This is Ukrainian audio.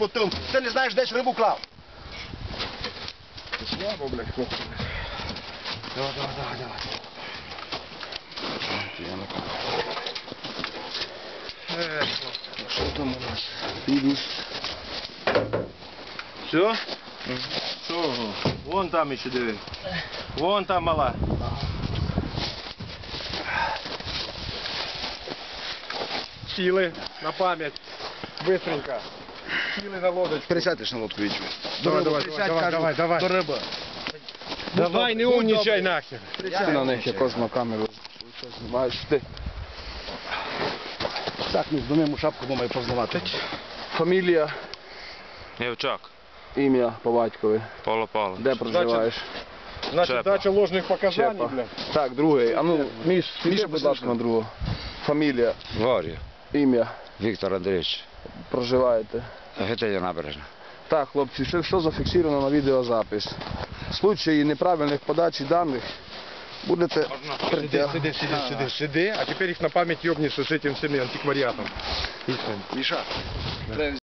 потім. Ти не знаєш, десь рибу клав. Слабо, блядь, хлопці. Давай, давай, давай, давай. Е, Що там у нас? Підніс. Все? Що? Вон там ще диви. Вон там мала. Сіли на пам'ять. Быстренько. Сіли на лодочку. Пересядеш на лодку вічу. Давай, давай, давай, давай, давай. До риба. Давай, не умнічай нахер. Ти на них якось на камеру. Маєш ти. Так, ми здумемо шапку, бо має познавати. Фамілія, Євчак, ім'я по батькові. Поло Поло. Де проживаєш? Значить, Чепа. дача ложних показань, Чепа. бля. Так, другий. А ну, Міш, будь ласка, на другого. Фамілія, Ворі. ім'я, Віктор Андрійович. Проживаєте. Гетея набережна. Так, хлопці, все, все зафіксовано на відеозапис. В случаї неправильних подачі даних будете Сиди, притягнути. сиди, сиди, сиди, сиди, а теперь их на память ёбнешься с этим всеми антиквариатом. Міша, треба